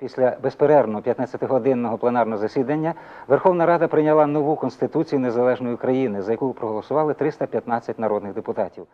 Після безперервного 15-годинного пленарного засідання Верховна Рада прийняла нову Конституцію незалежної України, за яку проголосували 315 народних депутатів.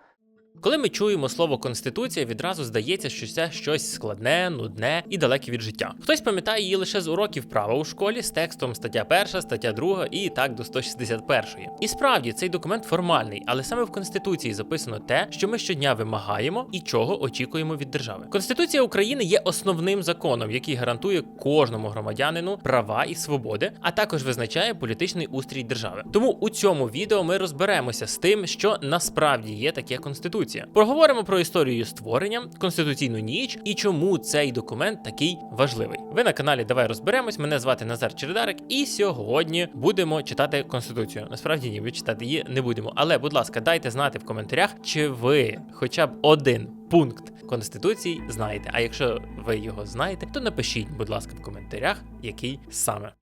Коли ми чуємо слово конституція, відразу здається, що це щось складне, нудне і далеке від життя. Хтось пам'ятає її лише з уроків права у школі з текстом стаття 1, стаття 2 і так до 161. І справді цей документ формальний, але саме в конституції записано те, що ми щодня вимагаємо і чого очікуємо від держави. Конституція України є основним законом, який гарантує кожному громадянину права і свободи, а також визначає політичний устрій держави. Тому у цьому відео ми розберемося з тим, що насправді є таке конституція. Проговоримо про історію створення, конституційну ніч і чому цей документ такий важливий. Ви на каналі Давай розберемось. Мене звати Назар Чередарик, і сьогодні будемо читати конституцію. Насправді ні, ми читати її не будемо. Але, будь ласка, дайте знати в коментарях, чи ви хоча б один пункт конституції знаєте. А якщо ви його знаєте, то напишіть, будь ласка, в коментарях, який саме.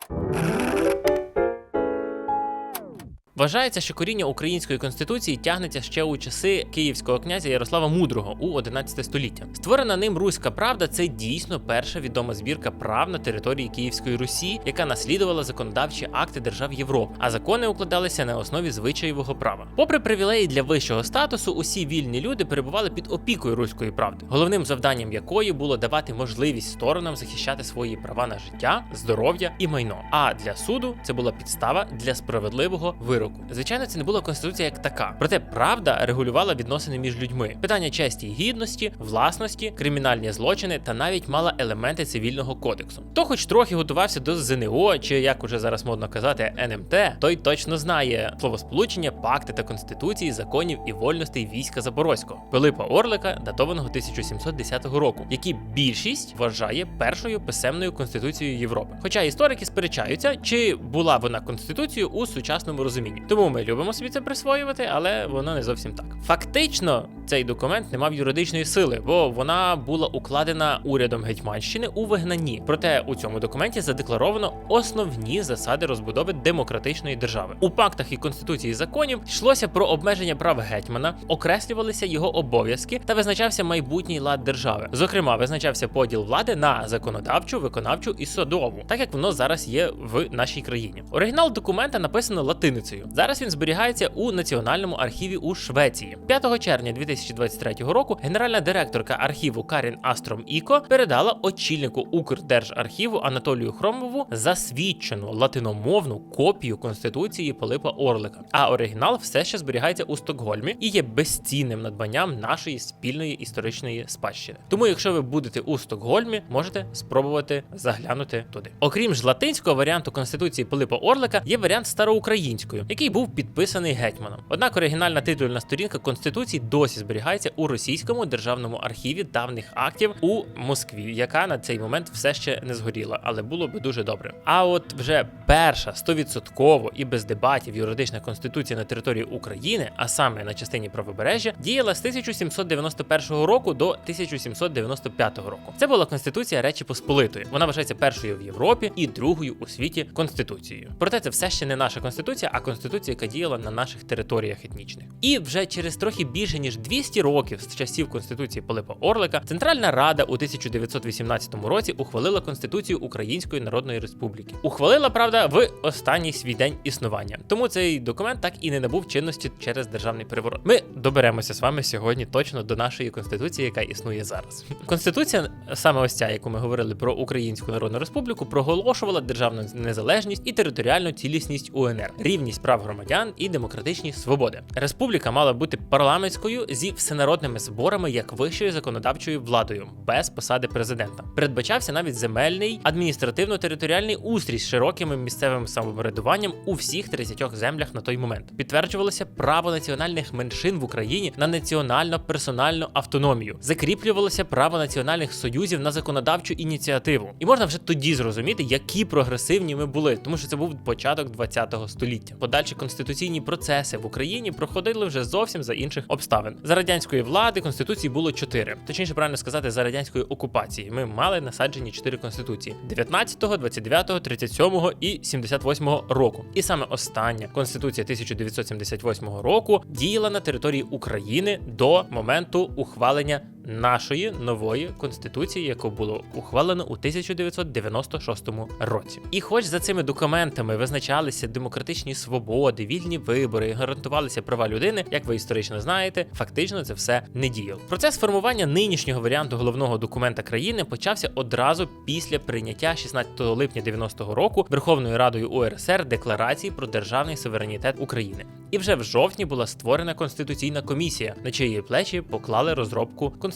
Вважається, що коріння української конституції тягнеться ще у часи київського князя Ярослава Мудрого у 11 століття. Створена ним Руська правда це дійсно перша відома збірка прав на території Київської Русі, яка наслідувала законодавчі акти держав Європи, а закони укладалися на основі звичаєвого права. Попри привілеї для вищого статусу, усі вільні люди перебували під опікою руської правди, головним завданням якої було давати можливість сторонам захищати свої права на життя, здоров'я і майно. А для суду це була підстава для справедливого вироку. Звичайно, це не була конституція як така. Проте правда регулювала відносини між людьми, питання честі і гідності, власності, кримінальні злочини та навіть мала елементи цивільного кодексу. Хто хоч трохи готувався до ЗНО, чи як уже зараз модно казати, НМТ, той точно знає словосполучення, пакти та конституції, законів і вольностей війська Запорозького Пилипа Орлика, датованого 1710 року, які більшість вважає першою писемною конституцією Європи. Хоча історики сперечаються, чи була вона конституцією у сучасному розумінні. Тому ми любимо собі це присвоювати, але воно не зовсім так. Фактично, цей документ не мав юридичної сили, бо вона була укладена урядом Гетьманщини у вигнанні. Проте у цьому документі задекларовано основні засади розбудови демократичної держави. У пактах і конституції законів йшлося про обмеження прав гетьмана, окреслювалися його обов'язки та визначався майбутній лад держави. Зокрема, визначався поділ влади на законодавчу, виконавчу і судову, так як воно зараз є в нашій країні. Оригінал документа написано латиницею. Зараз він зберігається у національному архіві у Швеції. 5 червня 2023 року генеральна директорка архіву Карін Астром Іко передала очільнику Укрдержархіву Анатолію Хромову засвідчену латиномовну копію конституції Пилипа Орлика. А оригінал все ще зберігається у Стокгольмі і є безцінним надбанням нашої спільної історичної спадщини. Тому, якщо ви будете у Стокгольмі, можете спробувати заглянути туди. Окрім ж латинського варіанту конституції Пилипа Орлика, є варіант староукраїнською, який був підписаний гетьманом. Однак оригінальна титульна сторінка конституції досі зберігається у російському державному архіві давних актів у Москві, яка на цей момент все ще не згоріла, але було би дуже добре. А от вже перша 100% і без дебатів юридична конституція на території України, а саме на частині правобережжя, діяла з 1791 року до 1795 року. Це була конституція Речі Посполитої. Вона вважається першою в Європі і другою у світі конституцією. Проте це все ще не наша конституція, а конституція, яка діяла на наших територіях етнічних. І вже через трохи більше ніж 200 років з часів конституції Пилипа Орлика Центральна Рада у 1918 році ухвалила конституцію Української Народної Республіки. Ухвалила правда в останній свій день існування. Тому цей документ так і не набув чинності через державний переворот. Ми доберемося з вами сьогодні точно до нашої конституції, яка існує зараз. Конституція, саме ось ця, яку ми говорили про Українську Народну Республіку, проголошувала державну незалежність і територіальну цілісність УНР, рівність прав громадян і демократичні свободи. Республіка мала бути парламентською зі всенародними зборами як вищою законодавчою владою, без посади президента. Передбачався навіть земельний адміністративно-територіальний устрій з широким місцевим самоврядуванням у всіх 30 землях на той момент. Підтверджувалося право національних меншин в Україні на національно персональну автономію, закріплювалося право національних союзів на законодавчу ініціативу. І можна вже тоді зрозуміти, які прогресивні ми були, тому що це був початок 20 століття. Подальші конституційні процеси в Україні проходили вже зовсім за інших обставин. За радянської влади конституції було чотири. Точніше, правильно сказати, за радянської окупації. Ми мали насаджені чотири конституції: 19, 29, 37 і 78 року. І саме остання конституція 1978 року діяла на території України до моменту ухвалення нашої нової конституції, яку було ухвалено у 1996 році. І хоч за цими документами визначалися демократичні свободи, вільні вибори, гарантувалися права людини, як ви історично знаєте, фактично це все не діяло. Процес формування нинішнього варіанту головного документа країни почався одразу після прийняття 16 липня 90-го року Верховною Радою УРСР декларації про державний суверенітет України. І вже в жовтні була створена конституційна комісія, на чиї плечі поклали розробку Конституції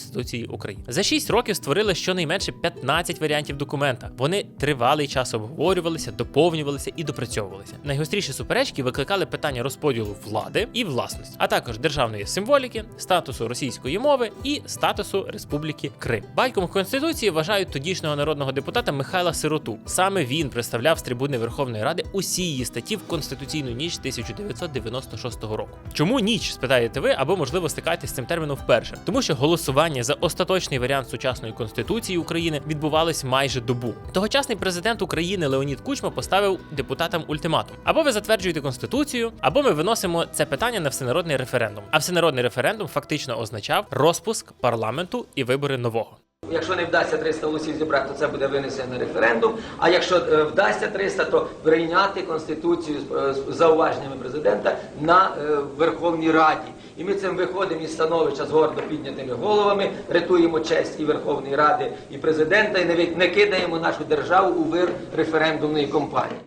України. За 6 років створили щонайменше 15 варіантів документа. Вони тривалий час обговорювалися, доповнювалися і допрацьовувалися. Найгостріші суперечки викликали питання розподілу влади і власності, а також державної символіки, статусу російської мови і статусу Республіки Крим. Батьком конституції вважають тодішнього народного депутата Михайла Сироту. Саме він представляв з трибуни Верховної Ради усі її статті в конституційну ніч 1996 року. Чому ніч? спитаєте ви, або можливо стикаєтесь з цим терміном вперше, тому що голосування за остаточний варіант сучасної конституції України відбувалось майже добу. Тогочасний президент України Леонід Кучма поставив депутатам ультиматум: або ви затверджуєте конституцію, або ми виносимо це питання на всенародний референдум. А всенародний референдум фактично означав розпуск парламенту і вибори нового. Якщо не вдасться 300 голосів зібрати, то це буде винесено на референдум. А якщо е, вдасться 300, то прийняти конституцію з е, зауваженнями президента на е, Верховній Раді. І ми цим виходимо із становища з гордо піднятими головами, рятуємо честь і Верховної Ради, і президента, і навіть не кидаємо нашу державу у вир референдумної кампанії.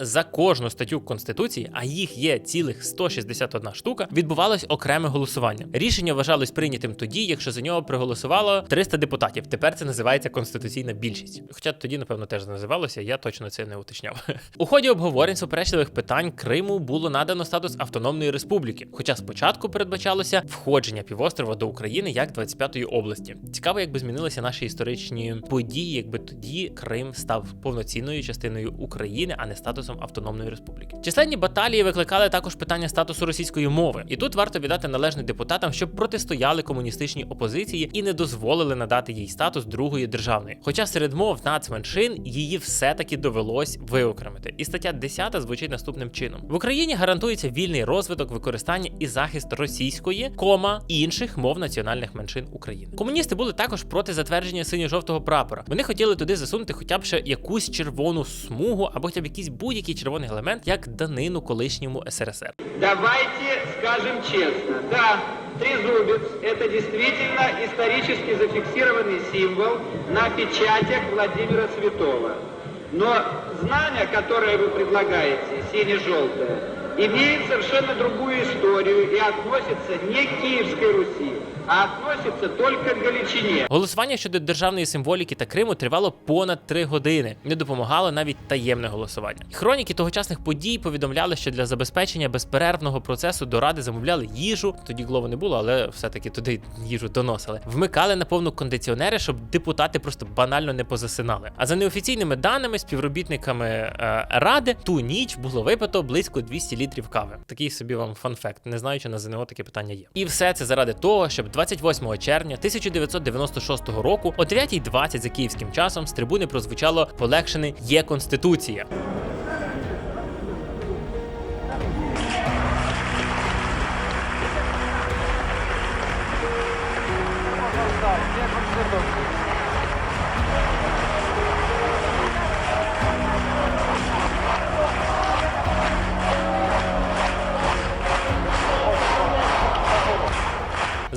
За кожну статтю Конституції, а їх є цілих 161 штука, відбувалось окреме голосування. Рішення вважалось прийнятим тоді, якщо за нього проголосувало 300 депутатів. Тепер це називається конституційна більшість. Хоча тоді, напевно, теж називалося, я точно це не уточняв. У ході обговорень суперечливих питань Криму було надано статус автономної республіки. Хоча спочатку передбачалося входження півострова до України як 25-ї області. Цікаво, якби змінилися наші історичні події, якби тоді Крим став повноцінною частиною України, а не статусом автономної республіки. Численні баталії викликали також питання статусу російської мови, і тут варто віддати належне депутатам, що протистояли комуністичній опозиції і не дозволили надати їй статус другої державної. Хоча серед мов нацменшин її все-таки довелось виокремити. І стаття 10 звучить наступним чином: в Україні гарантується вільний розвиток, використання і захист російської, кома інших мов національних меншин України. Комуністи були також проти затвердження синьо-жовтого прапора. Вони хотіли туди засунути хоча б ще якусь червону смугу або хоча б якийсь будь-який червоний елемент, як данину колишньому СРСР. Давайте скажем честно, да, трезубец – это действительно исторически зафиксированный символ на печатях Владимира Святого. Но знамя, которое вы предлагаете, сине-желтое, имеет совершенно другую историю и относится не к Киевской Руси, а относится только к Галичине. Голосування щодо державної символіки та Криму тривало понад три години. Не допомагало навіть таємне голосування. Хроніки тогочасних подій повідомляли, що для забезпечення безперервного процесу до ради замовляли їжу. Тоді глово не було, але все-таки туди їжу доносили. Вмикали на повну кондиціонери, щоб депутати просто банально не позасинали. А за неофіційними даними, співробітниками е, ради, ту ніч було випито близько 200 літрів кави. Такий собі вам фан-факт. Не знаю, чи на ЗНО таке питання є. І все це заради того, щоб 28 червня 1996 року о 9.20 за київським часом з трибуни прозвучало полегшене є конституція.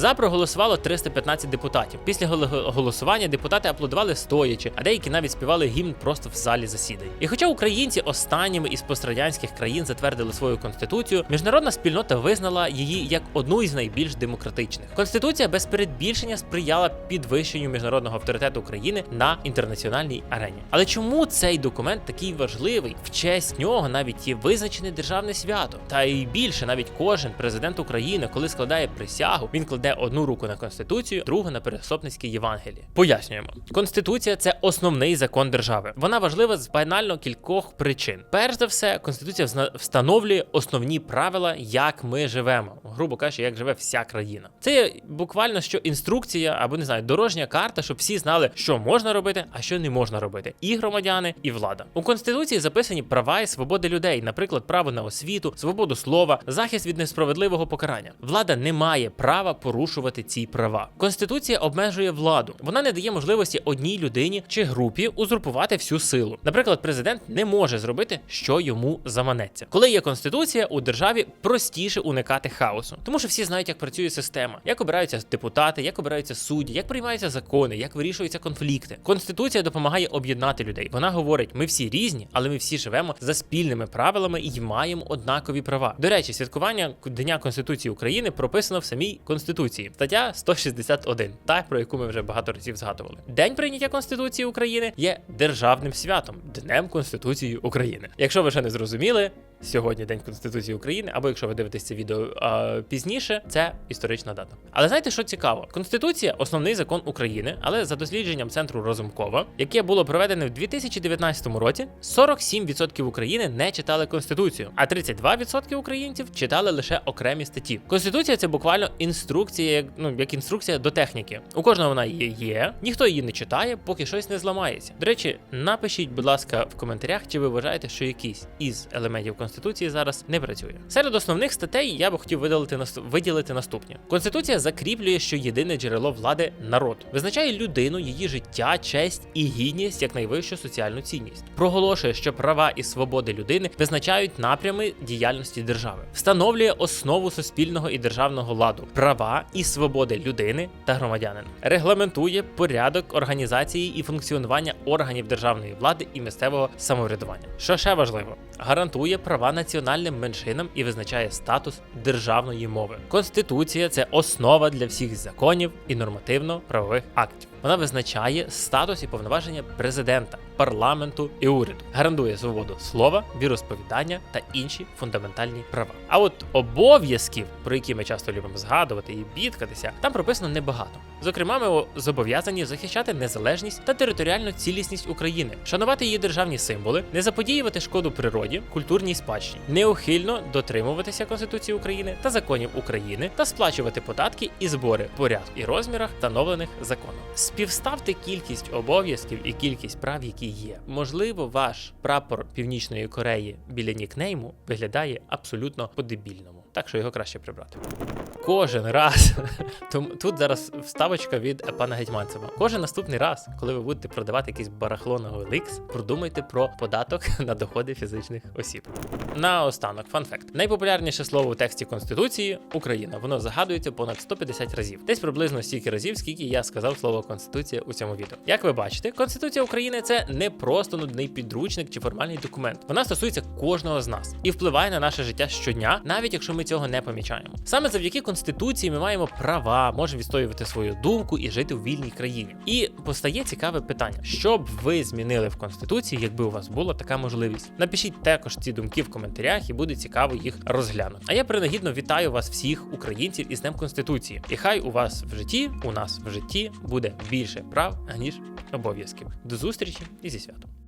За проголосувало 315 депутатів. Після голо- голосування депутати аплодували стоячи, а деякі навіть співали гімн просто в залі засідань. І хоча українці останніми із пострадянських країн затвердили свою конституцію, міжнародна спільнота визнала її як одну із найбільш демократичних. Конституція без передбільшення сприяла підвищенню міжнародного авторитету України на інтернаціональній арені. Але чому цей документ такий важливий? В честь нього навіть є визначене державне свято. Та й більше, навіть кожен президент України, коли складає присягу, він кладе одну руку на конституцію, другу на пересопницьке Євангеліє. Пояснюємо, конституція це основний закон держави. Вона важлива з банально кількох причин. Перш за все, конституція встановлює основні правила, як ми живемо, грубо кажучи, як живе вся країна. Це буквально що інструкція або не знаю, дорожня карта, щоб всі знали, що можна робити, а що не можна робити. І громадяни, і влада. У конституції записані права і свободи людей, наприклад, право на освіту, свободу слова, захист від несправедливого покарання. Влада не має права порушувати порушувати ці права. Конституція обмежує владу. Вона не дає можливості одній людині чи групі узурпувати всю силу. Наприклад, президент не може зробити, що йому заманеться. Коли є конституція, у державі простіше уникати хаосу, тому що всі знають, як працює система, як обираються депутати, як обираються судді, як приймаються закони, як вирішуються конфлікти. Конституція допомагає об'єднати людей. Вона говорить: ми всі різні, але ми всі живемо за спільними правилами і маємо однакові права. До речі, святкування Дня Конституції України прописано в самій Конституції, стаття 161, та про яку ми вже багато разів згадували. День прийняття Конституції України є державним святом, Днем Конституції України. Якщо ви ще не зрозуміли, сьогодні День Конституції України, або якщо ви дивитесь це відео а, пізніше, це історична дата. Але знаєте, що цікаво? Конституція основний закон України, але за дослідженням центру Розумкова, яке було проведене в 2019 році, 47% України не читали конституцію, а 32% українців читали лише окремі статті. Конституція це буквально інструкція, ну як інструкція до техніки. У кожного вона є, є, ніхто її не читає, поки щось не зламається. До речі, напишіть, будь ласка, в коментарях, чи ви вважаєте, що якийсь із елементів конституції зараз не працює. Серед основних статей я би хотів видалити виділити наступні. Конституція закріплює, що єдине джерело влади народ, визначає людину, її життя, честь і гідність як найвищу соціальну цінність. Проголошує, що права і свободи людини визначають напрями діяльності держави, встановлює основу суспільного і державного ладу, права і свободи людини та громадянина, регламентує порядок організації і функціонування органів державної влади і місцевого самоврядування. Що ще важливо, гарантує права національним меншинам і визначає статус державної мови. Конституція це основа для всіх законів і нормативно-правових актів. Вона визначає статус і повноваження президента, парламенту і уряду, гарантує свободу слова, віросповідання та інші фундаментальні права. А от обов'язків, про які ми часто любимо згадувати і бідкатися, там прописано небагато. Зокрема, ми зобов'язані захищати незалежність та територіальну цілісність України, шанувати її державні символи, не заподіювати шкоду природі, культурній спадщині, неухильно дотримуватися Конституції України та законів України та сплачувати податки і збори в порядку і розмірах, встановлених законом. Співставте кількість обов'язків і кількість прав, які є. Можливо, ваш прапор Північної Кореї біля нікнейму виглядає абсолютно по-дебільному. Так що його краще прибрати. Кожен раз тут зараз вставочка від пана Гетьманцева. Кожен наступний раз, коли ви будете продавати якийсь барахло на OLX, продумайте про податок на доходи фізичних осіб. Наостанок, фан-факт. Найпопулярніше слово у тексті Конституції Україна. Воно загадується понад 150 разів. Десь приблизно стільки разів, скільки я сказав слово Конституція у цьому відео. Як ви бачите, Конституція України це не просто нудний підручник чи формальний документ. Вона стосується кожного з нас і впливає на наше життя щодня, навіть якщо ми цього не помічаємо. Саме завдяки Конституції ми маємо права, можемо відстоювати свою думку і жити в вільній країні. І постає цікаве питання: що б ви змінили в Конституції, якби у вас була така можливість? Напишіть також ці думки в коментарях, і буде цікаво їх розглянути. А я принагідно вітаю вас всіх, українців, із Днем Конституції. І хай у вас в житті, у нас в житті буде більше прав, аніж обов'язків. До зустрічі і зі святом.